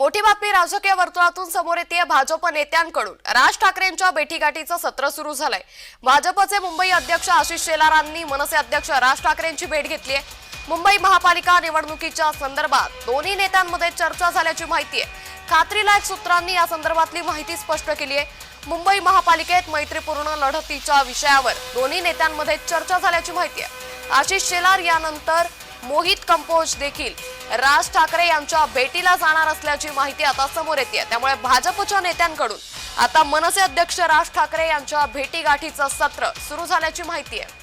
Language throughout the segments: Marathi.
मोठी बातमी राजकीय वर्तुळातून समोर येते भाजप नेत्यांकडून. राज ठाकरेंच्या भेटीगाठीचं सत्र सुरू झालंय. भाजपचे मुंबई अध्यक्ष आशिष शेलारांनी मनसे अध्यक्ष राज ठाकरेंची भेट घेतली आहे. मुंबई महापालिका निवडणुकीच्या संदर्भात दोन्ही नेत्यांमध्ये चर्चा झाल्याची माहिती आहे. खात्रीलायक सूत्रांनी या संदर्भातली माहिती स्पष्ट केली आहे. मुंबई महापालिकेत मैत्रीपूर्ण लढतीच्या विषयावर दोन्ही नेत्यांमध्ये चर्चा झाल्याची माहिती आहे. आशिष शेलार यानंतर मोहित कंपोज देखील. राज ठाकरे यांच्या भेटीला जाणार असल्याची माहिती आता समोर येते त्यामुळे भाजपच्या नेत्यांकडून आता मनसे अध्यक्ष राज ठाकरे यांच्या भेटीगाठीचं सत्र सुरू झाल्याची माहिती आहे.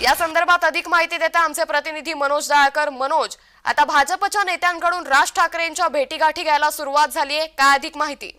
या संदर्भात अधिक माहिती देता आमचे प्रतिनिधी मनोज दाळकर. मनोज आता भाजपच्या नेत्यांकडून राज ठाकरेंच्या भेटीगाठी घ्यायला सुरुवात झाली आहे काय अधिक माहिती?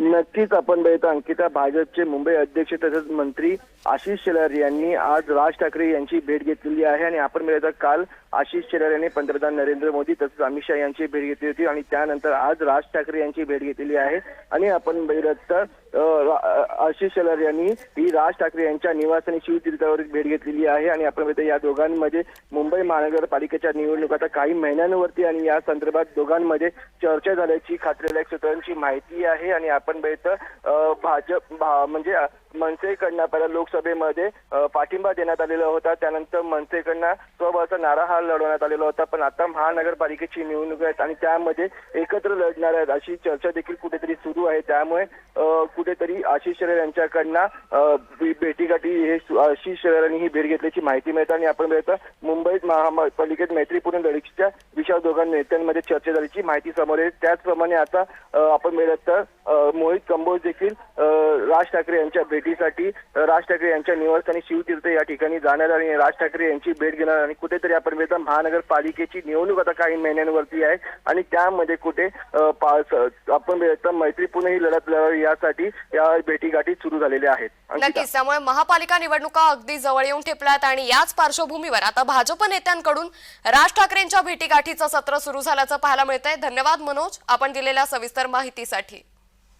नक्कीच आपण बघतो अंकिता भाजपचे मुंबई अध्यक्ष तसेच मंत्री आशिष शेलार यांनी आज राज ठाकरे यांची भेट घेतलेली आहे आणि आपण बघतो काल आशिष शेलार यांनी पंतप्रधान नरेंद्र मोदी तसेच अमित शहा यांची भेट घेतली होती आणि त्यानंतर आज राज ठाकरे यांची भेट घेतलेली आहे. आणि आपण बघितलं तर आशिष शेलार यांनी ही राज ठाकरे यांच्या निवास आणि शिवतीर्थावर भेट घेतलेली आहे आणि आपण या दोघांमध्ये मुंबई महानगरपालिकेच्या निवडणूक आता काही महिन्यांवरती आणि या संदर्भात दोघांमध्ये चर्चा झाल्याची खात्रीलायक सूत्रांची माहिती आहे आणि आपण बघितलं भाजप म्हणजे मनसेकडनं पहिल्या लोकसभेमध्ये पाठिंबा देण्यात आलेला होता. त्यानंतर मनसेकडनं स्वबळाचा नारा हा लढवण्यात आलेला होता. पण आता महानगरपालिकेची निवडणूक आहेत आणि त्यामध्ये एकत्र लढणार आहेत अशी चर्चा देखील कुठेतरी सुरू आहे. त्यामुळे कुठेतरी आशिष शरीर यांच्याकडनं भेटीगाठी हे आशिष शरीरांनी यांनी ही भेट घेतल्याची माहिती मिळते आणि आपण मिळतं मुंबईत महापालिकेत मैत्रीपूर्ण लढीच्या विषयावर दोघां नेत्यांमध्ये चर्चा झाल्याची माहिती समोर येते त्याचप्रमाणे आता आपण मिळत तर मोहित कंबोज देखील राज ठाकरे यांच्या भेटी भेटीसाठी राज ठाकरे यांच्या निवासस्थानी शिवतीर्थ या ठिकाणी जाणार आणि राज ठाकरे यांची भेट घेणार आणि कुठेतरी आपण बघितलं महानगरपालिकेची निवडणूक आता काही महिन्यांवरती आहे आणि त्यामध्ये कुठे आपण मैत्रीपूर्ण ही लढत लढावी यासाठी या भेटीगाठी सुरू झालेल्या आहेत. नक्कीच. त्यामुळे महापालिका निवडणुका अगदी जवळ येऊन ठेपल्यात आणि याच पार्श्वभूमीवर आता भाजप नेत्यांकडून राज ठाकरेंच्या भेटीगाठीचं सत्र सुरू झाल्याचं पाहायला मिळतंय. धन्यवाद मनोज. आपण दिलेल्या सविस्तर माहितीसाठी.